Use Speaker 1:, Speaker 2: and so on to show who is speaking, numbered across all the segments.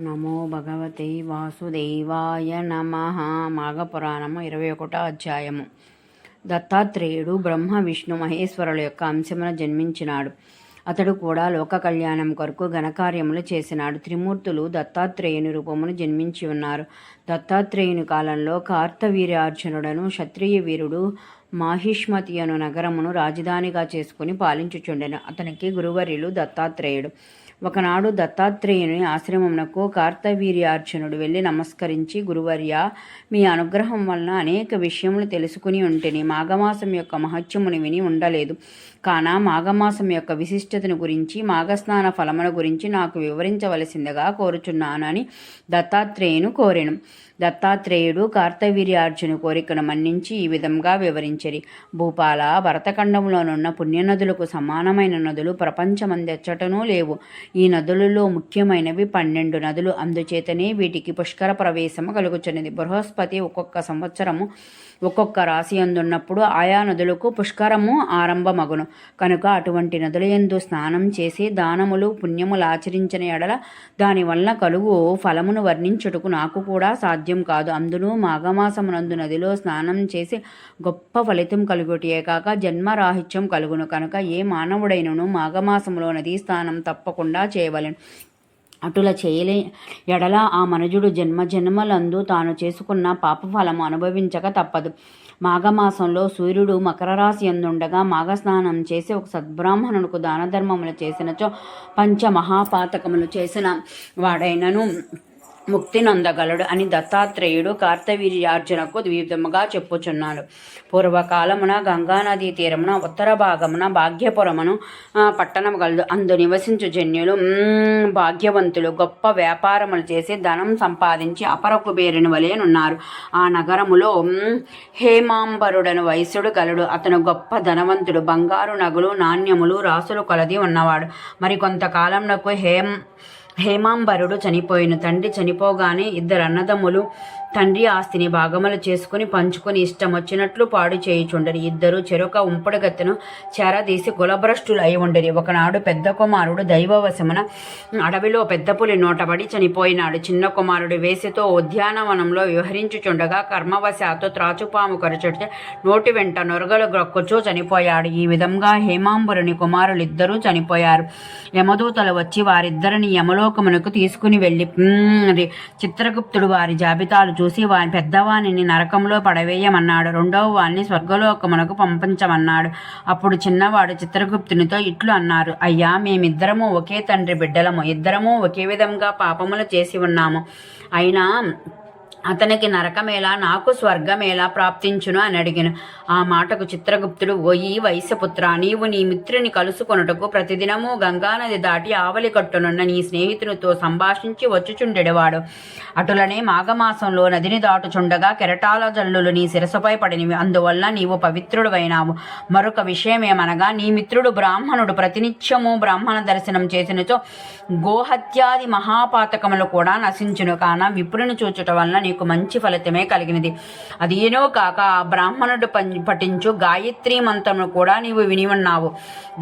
Speaker 1: నమో భగవతే వాసుదేవాయ నమ. మాఘపురాణము ఇరవై ఒకటో అధ్యాయము. దత్తాత్రేయుడు బ్రహ్మ విష్ణు మహేశ్వరుల యొక్క అంశమున జన్మించినాడు. అతడు కూడా లోక కళ్యాణం కొరకు ఘనకార్యములు చేసినాడు. త్రిమూర్తులు దత్తాత్రేయుని రూపమును జన్మించి ఉన్నారు. దత్తాత్రేయుని కాలంలో కార్తవీర్యార్జునుడను క్షత్రియ వీరుడు మాహిష్మతి అను నగరమును రాజధానిగా చేసుకుని పాలించుచుండెను. అతనికి గురువర్యులు దత్తాత్రేయుడు. ఒకనాడు దత్తాత్రేయుని ఆశ్రమమునకు కార్తవీర్యార్జునుడు వెళ్ళి నమస్కరించి గురువర్య మీ అనుగ్రహం వలన అనేక విషయములు తెలుసుకుని ఉంటేని మాఘమాసం యొక్క మహత్యముని విని ఉండలేదు. కాన మాఘమాసం యొక్క విశిష్టతను గురించి మాఘస్నాన ఫలముల గురించి నాకు వివరించవలసిందిగా కోరుచున్నానని దత్తాత్రేయును కోరెను. దత్తాత్రేయుడు కార్తవీర్యార్జును కోరికను మన్నించి ఈ విధంగా వివరించరి. భూపాల భరతఖండంలోనున్న పుణ్యనదులకు సమానమైన నదులు ప్రపంచమందెచ్చటనూ లేవు. ఈ నదులలో ముఖ్యమైనవి పన్నెండు నదులు. అందుచేతనే వీటికి పుష్కర ప్రవేశము కలుగుచున్నది. బృహస్పతి ఒక్కొక్క సంవత్సరము ఒక్కొక్క రాశి అందున్నప్పుడు ఆయా నదులకు పుష్కరము ఆరంభమగును. కనుక అటువంటి నదులయందు స్నానం చేసి దానములు పుణ్యములు ఆచరించిన ఎడల దానివల్ల కలుగు ఫలమును వర్ణించుటకు నాకు కూడా సాధ్యం కాదు. అందును మాఘమాసమునందు నదిలో స్నానం చేసి గొప్ప ఫలితం కలుగుటే కాక జన్మరాహిత్యం కలుగును. కనుక ఏ మానవుడైనను మాఘమాసంలో నదీ స్నానం తప్పకుండా చేయవలెను. అటుల చేయలే ఎడల ఆ మనుజుడు జన్మ జన్మలందు తాను చేసుకున్న పాపఫలము అనుభవించక తప్పదు. మాఘమాసంలో సూర్యుడు మకర రాశి ఎందుండగా మాఘస్నానం చేసి ఒక సద్బ్రాహ్మణుడుకు దాన ధర్మములు చేసినచో పంచ మహాపాతకములు చేసిన వాడైనను. ముక్తినందగలడు అని దత్తాత్రేయుడు కార్తవీర్యార్జునకు ద్వీపముగా చెప్పుచున్నాడు. పూర్వకాలమున గంగానదీ తీరమున ఉత్తర భాగమున భాగ్యపురమును పట్టణము గలదు. అందు నివసించు జన్యులు భాగ్యవంతులు గొప్ప వ్యాపారములు చేసి ధనం సంపాదించి అపరకు బేరిన వలెనున్నారు ఆ నగరములో హేమాంబరుడను వయసుడు గలడు. అతను గొప్ప ధనవంతుడు బంగారు నగులు నాణ్యములు రాసులు కొలది ఉన్నవాడు. మరి కొంతకాలంలో హేమ్ హేమాంబరుడు చనిపోయిన తండ్రి చనిపోగానే ఇద్దరు అన్నదమ్ములు తండ్రి ఆస్తిని భాగములు చేసుకుని పంచుకొని ఇష్టం వచ్చినట్లు పాడు చేయుచుండరి. ఇద్దరు చెరొక ఉంపుడుగత్తెను చేరదీసి కులభ్రష్టులు అయి ఉండరి. ఒకనాడు పెద్ద కుమారుడు దైవవశమున అడవిలో పెద్ద పులి నోటబడి చనిపోయినాడు. చిన్న కుమారుడు వేసితో ఉద్యానవనంలో వ్యవహరించుచుండగా కర్మవశాత్తు త్రాచుపాము కరచుడితే నోటి వెంట నొరగలు గ్రొక్కుచూ చనిపోయాడు. ఈ విధంగా హేమాంబరుని కుమారులిద్దరూ చనిపోయారు. యమదూతలు వచ్చి వారిద్దరిని యమలోకమునకు తీసుకుని వెళ్ళి చిత్రగుప్తుడు వారి జాబితాలు చూ చూసి వాని పెద్దవాణిని నరకంలో పడవేయమన్నాడు. రెండవ వాణ్ణి స్వర్గలోకమునకు పంపించమన్నాడు. అప్పుడు చిన్నవాడు చిత్రగుప్తునితో ఇట్లు అన్నారు. అయ్యా మేమిద్దరము ఒకే తండ్రి బిడ్డలము. ఇద్దరము ఒకే విధంగా పాపములు చేసి ఉన్నాము. అయినా అతనికి నరకమేలా నాకు స్వర్గమేలా ప్రాప్తించును అని అడిగిన. ఆ మాటకు చిత్రగుప్తుడు ఓయి వైశ్యపుత్ర నీవు నీ మిత్రుని కలుసుకొనుటకు ప్రతిదినము గంగానది దాటి ఆవలి కట్టునున్న నీ స్నేహితునితో సంభాషించి వచ్చుచుండెడవాడు. అటులనే మాఘమాసంలో నదిని దాటుచుండగా కెరటాల జల్లులు నీ శిరసపై పడినవి. అందువల్ల నీవు పవిత్రుడువైనావు. మరొక విషయమేమనగా నీ మిత్రుడు బ్రాహ్మణుడు ప్రతినిత్యము బ్రాహ్మణ దర్శనం చేసినచో గోహత్యాది మహాపాతకములు కూడా నశించును. కాన విపురుని చూచుట వలన నీకు మంచి ఫలితమే కలిగినది. అదేనో కాక ఆ బ్రాహ్మణుడు పఠించు గాయత్రి మంత్రమును కూడా నీవు విని ఉన్నావు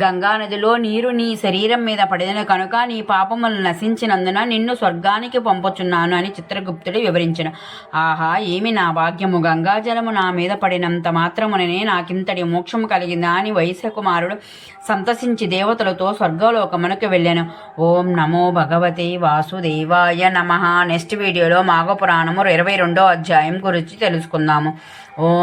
Speaker 1: గంగానదిలో నీరు నీ శరీరం మీద పడిన కనుక నీ పాపములు నశించినందున నిన్ను స్వర్గానికి పంపుచున్నాను అని చిత్రగుప్తుడు వివరించిన. ఆహా ఏమి నా భాగ్యము? గంగాజలము నా మీద పడినంత మాత్రముననే నాకింతటి మోక్షము కలిగిందా అని వైశ్యకుమారుడు సంతసించి దేవతలతో స్వర్గలోకమునకు వెళ్ళాను. ఓం నమో భగవతే వాసుదేవాయ నమ. నెక్స్ట్ వీడియోలో మాఘపురాణము ఇరవై రెండో అధ్యాయం గురించి తెలుసుకుందాము. ఓ